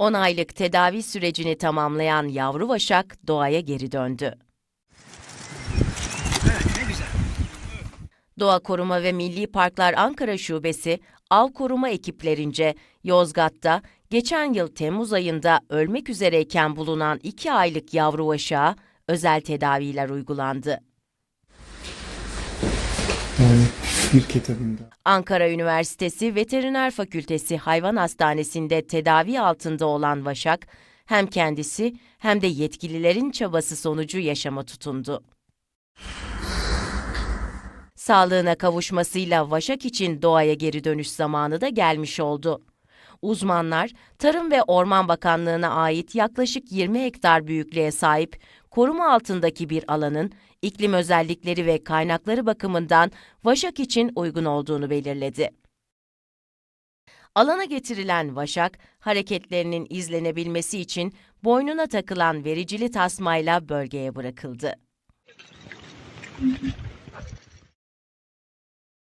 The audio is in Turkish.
10 aylık tedavi sürecini tamamlayan yavru vaşak doğaya geri döndü. Doğa Koruma ve Milli Parklar Ankara Şubesi, av koruma ekiplerince Yozgat'ta geçen yıl Temmuz ayında ölmek üzereyken bulunan 2 aylık yavru vaşağa özel tedaviler uygulandı. Yani bir kitabında. Ankara Üniversitesi Veteriner Fakültesi Hayvan Hastanesi'nde tedavi altında olan Vaşak, hem kendisi hem de yetkililerin çabası sonucu yaşama tutundu. Sağlığına kavuşmasıyla Vaşak için doğaya geri dönüş zamanı da gelmiş oldu. Uzmanlar, Tarım ve Orman Bakanlığı'na ait yaklaşık 20 hektar büyüklüğe sahip koruma altındaki bir alanın iklim özellikleri ve kaynakları bakımından Vaşak için uygun olduğunu belirledi. Alana getirilen Vaşak, hareketlerinin izlenebilmesi için boynuna takılan vericili tasmayla bölgeye bırakıldı.